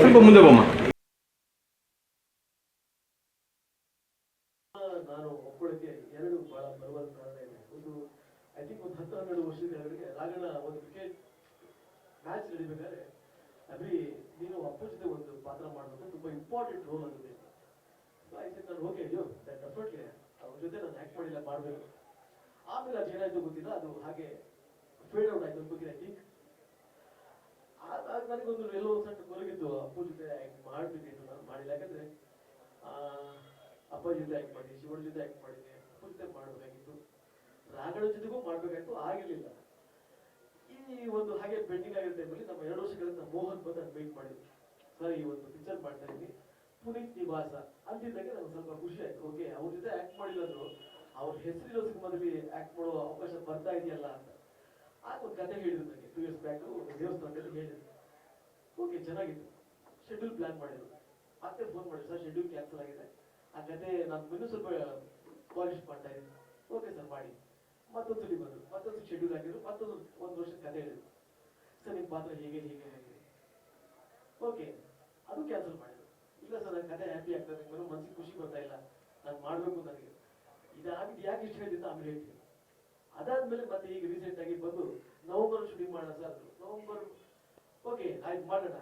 ಸ್ವಲ್ಪ ಮುಂದೆ ಬಮ್ಮ. ನಾನು ಒಪ್ಕೊಳ್ಳೋಕೆ ಎರಡು ಬಹಳ ಬಲವಾದ ಕಾರಣ ಇದೆ. ಒಂದು ಐ ಥಿಂಕ್ ಒಂದು ಹತ್ತು ಹನ್ನೆರಡು ವರ್ಷದ ಅವರಿಗೆ ರಾಗಣ್ಣ ಒಂದು ಕ್ರಿಕೆಟ್ ಮ್ಯಾಚ್ ನಡಿಬೇಕಾದ್ರೆ ಅಭಿ ನೀನು ಅಪ್ಪ ಜೊತೆ ಒಂದು ಪಾತ್ರ ಮಾಡಬೇಕು. ತುಂಬಾ ಇಂಪಾರ್ಟೆಂಟ್ ರೋಲ್ ಆಗಿದೆ ಆಯ್ತು ನಾನು ಓಕೆ ಅಯ್ಯೋ ಡೆಫಿನೆಟ್ಲಿ ಅವ್ರ ಜೊತೆ ನಾನು ಆಕ್ಟ್ ಮಾಡಿಲ್ಲ, ಮಾಡಬೇಕು. ಆಮೇಲೆ ಅದು ಏನಾಯ್ತು ಗೊತ್ತಿಲ್ಲ. ಅದು ಹಾಗೆ ಫೇಡ್ ಔಟ್ ಆಯ್ತು ಬಗ್ಗೆ ಐ ಥಿಂಕ್ ನನಗೊಂದು ಎಲ್ಲೋ ಸಣ್ಣ ಕೊರಗಿದ್ದು ಅಪ್ಪು ಜೊತೆ ಆಕ್ಟ್ ಮಾಡ್ಬೇಕಿತ್ತು ನಾನು ಮಾಡಿಲ್ಲ. ಯಾಕಂದ್ರೆ ಆ, ಅಪ್ಪ ಜೊತೆ ಆಕ್ಟ್ ಮಾಡಿ ಶಿವನ ಜೊತೆ ಆಕ್ಟ್ ಮಾಡಿದ್ದೆ ಅಪ್ಪ ಜೊತೆ ಮಾಡ್ಬೇಕಾಗಿತ್ತು. ರಾಗಳ ಜೊತೆಗೂ ಮಾಡ್ಬೇಕಾಗಿತ್ತು ಆಗಿರ್ಲಿಲ್ಲ. ಈ ಒಂದು ಹಾಗೆ ಪೆಂಡಿಂಗ್ ಆಗಿರೋ ನಮ್ಮ ಎರಡು ವರ್ಷಗಳಿಂದ ಮೋಹನ್ ಬಂದು ನಾನು ಮೀಟ್ ಮಾಡಿದ್ವಿ ಸರ್ ಈ ಒಂದು ಪಿಕ್ಚರ್ ಮಾಡ್ತಾ ಇದ್ದೀನಿ. ಪುನೀತ್ ನಿವಾಸ. ಅಂತಿದ್ದಾಗ ನನಗೆ ಸ್ವಲ್ಪ ಖುಷಿ ಆಯ್ತು. ಓಕೆ ಅವ್ರ ಜೊತೆ ಆಕ್ಟ್ ಮಾಡಿಲ್ಲ ಅಂದ್ರು. ಅವ್ರ ಹೆಸರಿರೋ ಸಿನಿಮಾದಲ್ಲಿ ಆಕ್ಟ್ ಮಾಡೋ ಅವಕಾಶ ಬರ್ತಾ ಇದೆಯಲ್ಲ ಅಂತ. ಆಗ ಒಂದು ಕತೆ ಹೇಳಿದ್ರು ನನಗೆ ಟೂ ಇಯರ್ಸ್ ಬ್ಯಾಕ್ ದೇವಸ್ಥಾನದಲ್ಲಿ ಹೇಳಿದ್ರು. ಓಕೆ, ಚೆನ್ನಾಗಿತ್ತು. ಶೆಡ್ಯೂಲ್ ಪ್ಲಾನ್ ಮಾಡಿದ್ರು. ಮತ್ತೆ ಫೋನ್ ಮಾಡಿ ಸರ್ ಶೆಡ್ಯೂಲ್ ಕ್ಯಾನ್ಸಲ್ ಆಗಿದೆ. ಆ ಕತೆ ನಾನು ಇನ್ನೂ ಸ್ವಲ್ಪ ಪಾಲಿಶ್ ಮಾಡ್ತಾ ಇದ್ದೀನಿ. ಓಕೆ ಸರ್ ಮಾಡಿ. ಮತ್ತೊಂದು ಬಂದ್ರು ಮತ್ತೊಂದು ಶೆಡ್ಯೂಲ್ ಹಾಕಿದ್ರು. ಮತ್ತೊಂದು ಒಂದು ವರ್ಷದ ಕತೆ ಹೇಳಿದ್ರು. ಸರ್ ನಿಮ್ಮ ಪಾತ್ರ ಹೀಗೆ ಹೀಗೆ, ಹೇಗೆ? ಓಕೆ ಅದು ಕ್ಯಾನ್ಸಲ್ ಮಾಡಿದ್ರು. ಇಲ್ಲ ಸರ್ ನನ್ನ ಕತೆ ಹ್ಯಾಪಿ ಆಗ್ತದೆ ನನಗೆ ಮನಸ್ಸಿಗೆ ಖುಷಿ ಬರ್ತಾ ಇಲ್ಲ. ನಾನು ಮಾಡಬೇಕು ನನಗೆ. ಇದಾಗಿದ್ದು ಯಾಕೆ ಇಷ್ಟ ಹೇಳಿದ್ದು ಆಮೇಲೆ ಹೇಳ್ತೀನಿ. ಅದಾದ್ಮೇಲೆ ಮತ್ತೆ ಈಗ ರೀಸೆಂಟ್ ಆಗಿ ಬಂದು ನವೆಂಬರ್ ಶೂಟಿಂಗ್ ಮಾಡೋಣ ಸರ್ ನವೆಂಬರ್ ಓಕೆ ಆಯ್ತು, ಮಾಡೋಣ.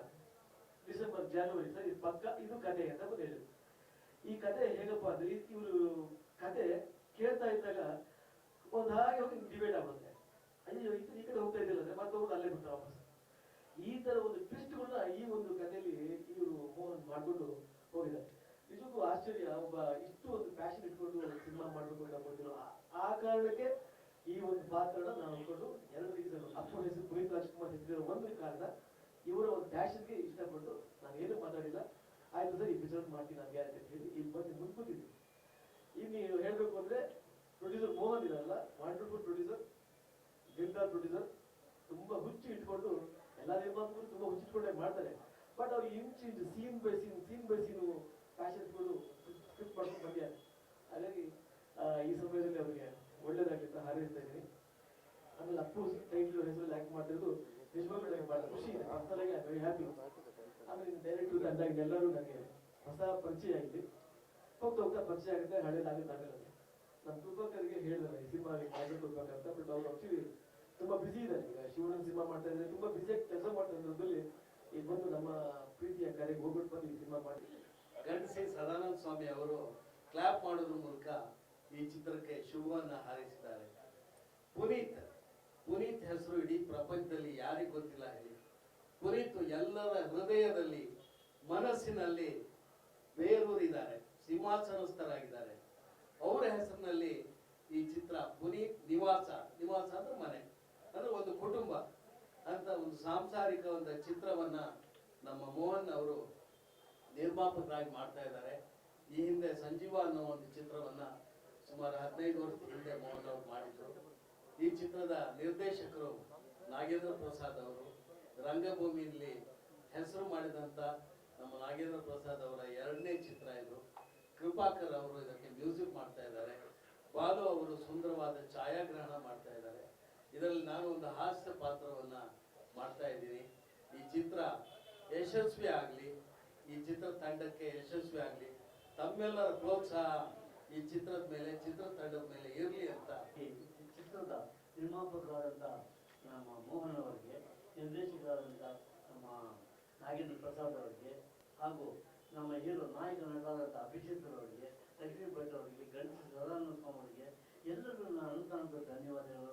ಡಿಸೆಂಬರ್, ಜನವರಿ, ಸರಿ, ಪಕ್ಕ ಇದು ಕತೆ ಅಂತ ಬಂದು ಹೇಳಿದ್ರು ಈ ಕತೆ ಹೇಗಪ್ಪ ಅಂದ್ರೆ ಇವರು ಕತೆ ಕೇಳ್ತಾ ಇದ್ದಾಗ ಒಂದ್ ಹಾಗೆ ಹೋಗಿ ಡಿಬೇಟ್ ಆಗುತ್ತೆ ಅಯ್ಯೋ, ಈ ಕಡೆ ಹೋಗ್ತಾ ಇದ್ದಿಲ್ಲ ಅಂದ್ರೆ ಮತ್ತೆ ಹೋಗಿ ಅಲ್ಲೇ ಬರ್ತಾರೆ ವಾಪಸ್. ಈ ತರ ಒಂದು ಟ್ವಿಸ್ಟ್ಗಳನ್ನ ಈ ಒಂದು ಕಥೆಯಲ್ಲಿ ಇವರು ಮೋಹನ್ ಮಾಡ್ಕೊಂಡು ಹೋಗಿದ್ದಾರೆ. ನಿಜಕ್ಕೂ ಆಶ್ಚರ್ಯ, ಒಬ್ಬ ಇಷ್ಟು ಒಂದು ಪ್ಯಾಷನ್ ಇಟ್ಕೊಂಡು ಸಿನಿಮಾ ಮಾಡಬೇಕು ಅಂತ ಆ ಕಾರಣಕ್ಕೆ ಈ ಒಂದು ಪಾತ್ರನ ನಾನು ಅನ್ಕೊಂಡು ಎರಡು ರೀತಿ ಅಪ್ಪ ಹೆಸರು, ಪುನೀತ್ ರಾಜ್ಕುಮಾರ್ ಹೆಸರಿರೋ ಒಂದು ಕಾರಣ ಇವರ ಒಂದು ಪ್ಯಾಷನ್ಗೆ ಇಷ್ಟಪಟ್ಟು ನಾನು ಏನು ಮಾತಾಡಿಲ್ಲ. ಆಯ್ತು ಸರ್, ಈ ಪಿಕ್ಚರ್ ಮಾಡ್ತೀನಿ ನಾನು ಗ್ಯಾರಂಟಿ ಅಂತ ಹೇಳಿ ಇಲ್ಲಿ ಬಂದು ಮುಂದೆ ಕೂತಿದ್ದೆ ಇನ್ನು ಹೇಳ್ಬೇಕು ಅಂದ್ರೆ ಪ್ರೊಡ್ಯೂಸರ್ ಮೋಹನ್ ಇರಲ್ಲ ವಂಡರ್ಫುಲ್ ಪ್ರೊಡ್ಯೂಸರ್ ಗಿಂಟಾರ್ ಪ್ರೊಡ್ಯೂಸರ್ ತುಂಬಾ ಹುಚ್ಚು ಇಟ್ಕೊಂಡು ಎಲ್ಲ ನಿರ್ಮಾಪಕರು ತುಂಬಾ ಹುಚ್ಚಿಟ್ಕೊಂಡೇ ಮಾಡ್ತಾರೆ. ಬಟ್ ಅವ್ರು inch inch scene by scene scene by scene passion ಇಟ್ಕೊಂಡು ಸ್ಕ್ರಿಪ್ಟ್ ಮಾಡ್ಕೊಂಡು ಬಂದಿದ್ದಾರೆ. ಹಾಗಾಗಿ ಈ ಸಮಯದಲ್ಲಿ ಒಳ್ಳೇದಾಗ್ಲಿ ಇದ್ದೀನಿ ಆಮೇಲೆ ಅಪ್ಪು ಟೈಟ್ಲು ಹೆಸರಲ್ಲಿ ಆಕ್ಟ್ ಮಾಡ್ತಿರೋದು ನಿಜವಾಗ್ಲೂ ನನಗೆ ಬಹಳ ಖುಷಿ ಇದೆ. ಅಷ್ಟರಾಗಿ ಐ ವೆರಿ ಹ್ಯಾಪಿ ಆಮೇಲೆ ಡೈರೆಕ್ಟರ್ ಅಂದಾಗ ಎಲ್ಲರೂ ನನಗೆ ಹೊಸ ಪರಿಚಯ ಆಗಿದೆ. ಹೋಗ್ತಾ ಹೋಗ್ತಾ ಪರಿಚಯ ಆಗುತ್ತೆ, ಹಳೇದಾಗುತ್ತೆ ಆಗಲ್ಲ ಅದು. ನಮ್ಮ ಕೃಪಕರಿಗೆ ಹೇಳಿದ್ದಾರೆ, ಈ ಸಿನಿಮಾ ಮಾಡ್ಬೇಕು ಅಂತ ಬಟ್ ಅವ್ರು ಆಕ್ಚುಲಿ ತುಂಬಾ ಬಿಸಿ ಇದ್ದಾರೆ. ಈಗ ಶಿವಣ್ಣನ ಸಿನಿಮಾ ಮಾಡ್ತಾ ಇದ್ದಾರೆ, ತುಂಬಾ ಬಿಸಿಯಾಗಿ ಕೆಲಸ ಮಾಡ್ತಾ ಇರೋದ್ರಲ್ಲಿ ಈಗ ಬಂದು ನಮ್ಮ ಪ್ರೀತಿಯ ಕರೆಗೆ ಹೋಗ್ಬಿಟ್ಟು ಬಂದು ಈ ಸಿನಿಮಾ ಮಾಡಿ ಗಂಡಸಿ ಸದಾನಂದ ಸ್ವಾಮಿ ಅವರು ಕ್ಲಾಪ್ ಮಾಡೋದ್ರ ಮೂಲಕ ಈ ಚಿತ್ರಕ್ಕೆ ಶುಭವನ್ನ ಹಾರೈಸಿದ್ದಾರೆ. ಪುನೀತ್ ಪುನೀತ್ ಹೆಸರು ಇಡೀ ಪ್ರಪಂಚದಲ್ಲಿ ಯಾರಿಗೆ ಗೊತ್ತಿಲ್ಲ ಹೇಳಿ. ಪುನೀತ್ ಎಲ್ಲರ ಹೃದಯದಲ್ಲಿ, ಮನಸ್ಸಿನಲ್ಲಿ ಬೇರೂರಿದ್ದಾರೆ, ಸಿಂಹಾಸನಸ್ಥರಾಗಿದ್ದಾರೆ. ಅವರ ಹೆಸರಿನಲ್ಲಿ ಈ ಚಿತ್ರ ಪುನೀತ್ ನಿವಾಸ ನಿವಾಸ ಅಂದ್ರೆ ಮನೆ, ಅಂದ್ರೆ ಒಂದು ಕುಟುಂಬ ಅಂತ ಒಂದು ಸಾಂಸಾರಿಕ ಒಂದು ಚಿತ್ರವನ್ನ ನಮ್ಮ ಮೋಹನ್ ಅವರು ನಿರ್ಮಾಪಕರಾಗಿ ಮಾಡ್ತಾ ಇದ್ದಾರೆ. ಈ ಹಿಂದೆ ಸಂಜೀವ ಅನ್ನೋ ಒಂದು ಚಿತ್ರವನ್ನ ಸುಮಾರು ಹದಿನೈದು ವರ್ಷದ ಹಿಂದೆ ಮೋಹನ್ ಅವರು ಮಾಡಿದ್ರು. ಈ ಚಿತ್ರದ ನಿರ್ದೇಶಕರು ನಾಗೇಂದ್ರ ಪ್ರಸಾದ್ ಅವರು ರಂಗಭೂಮಿಯಲ್ಲಿ ಹೆಸರು ಮಾಡಿದಂತ ನಮ್ಮ ನಾಗೇಂದ್ರ ಪ್ರಸಾದ್ ಅವರ ಎರಡನೇ ಚಿತ್ರ ಇದು. ಕೃಪಾಕರ್ ಅವರು ಇದಕ್ಕೆ ಮ್ಯೂಸಿಕ್ ಮಾಡ್ತಾ ಇದ್ದಾರೆ. ಬಾಲು ಅವರು ಸುಂದರವಾದ ಛಾಯಾಗ್ರಹಣ ಮಾಡ್ತಾ ಇದ್ದಾರೆ. ಇದರಲ್ಲಿ ನಾನು ಒಂದು ಹಾಸ್ಯ ಪಾತ್ರವನ್ನ ಮಾಡ್ತಾ ಇದ್ದೀನಿ. ಈ ಚಿತ್ರ ಯಶಸ್ವಿ ಆಗಲಿ, ಈ ಚಿತ್ರ ತಂಡಕ್ಕೆ ಯಶಸ್ವಿ ಆಗಲಿ, ತಮ್ಮೆಲ್ಲರ ಪ್ರೋತ್ಸಾಹ ಈ ಚಿತ್ರದ ಮೇಲೆ ಚಿತ್ರ ತಂಡದ ಮೇಲೆ ಇರಲಿ ಅಂತ ಚಿತ್ರದ ನಿರ್ಮಾಪಕರಾದಂಥ ನಮ್ಮ ಮೋಹನ್ ಅವರಿಗೆ ನಿರ್ದೇಶಕರಾದಂಥ ನಮ್ಮ ನಾಗೇಂದ್ರ ಪ್ರಸಾದ್ ಅವರಿಗೆ ಹಾಗೂ ನಮ್ಮ ಹೀರೋ ನಾಯಕ ನಟರಾದಂಥ ಅಭಿಜಿತ್ ಅವರಿಗೆ ಲಕ್ಷ್ಮೀ ಭಟ್ ಅವರಿಗೆ ಗಣೇಶ ಸದಾನಂದ ಅವರಿಗೆ ಎಲ್ಲರಿಗೂ ನಾನು ಅನುದಾನದ ಧನ್ಯವಾದಗಳು.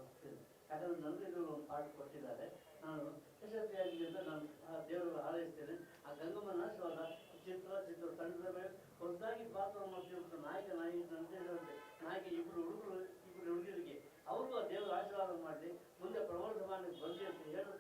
ಯಾಕಂದ್ರೆ ನನಗೆ ಒಂದು ಪಾಠ ಕೊಟ್ಟಿದ್ದಾರೆ ನಾನು ಯಶಸ್ವಿಯಾಗಲಿ ಅಂತ ನಾನು ಆ ದೇವರ ಆರೈಸ್ತೇನೆ ಆ ಗಂಗಮ್ಮನ ನಾಶವಾದ ಚಿತ್ರ ಚಿತ್ರ ತಂಡದ ಮೇಲೆ ಹೊಸದಾಗಿ ಪಾತ್ರ ಮಾಡ್ತಿರುವಂಥ ನಾಯಕ ನಾಯಕಿ ನಿರ್ದೇಶಕರಂತೆ ನಾಯಕ ಇಬ್ಬರು ಹುಡುಗರು ಇಬ್ಬರು ಹುಡುಗರಿಗೆ ಅವ್ರಿಗೂ ಆ ದೇವರ ಆಶೀರ್ವಾದ ಮಾಡಲಿ ಮುಂದೆ ಪ್ರವರ್ಧಮಾನಕ್ಕೆ ಬಂದಿ ಅಂತ ಹೇಳುತ್ತಾ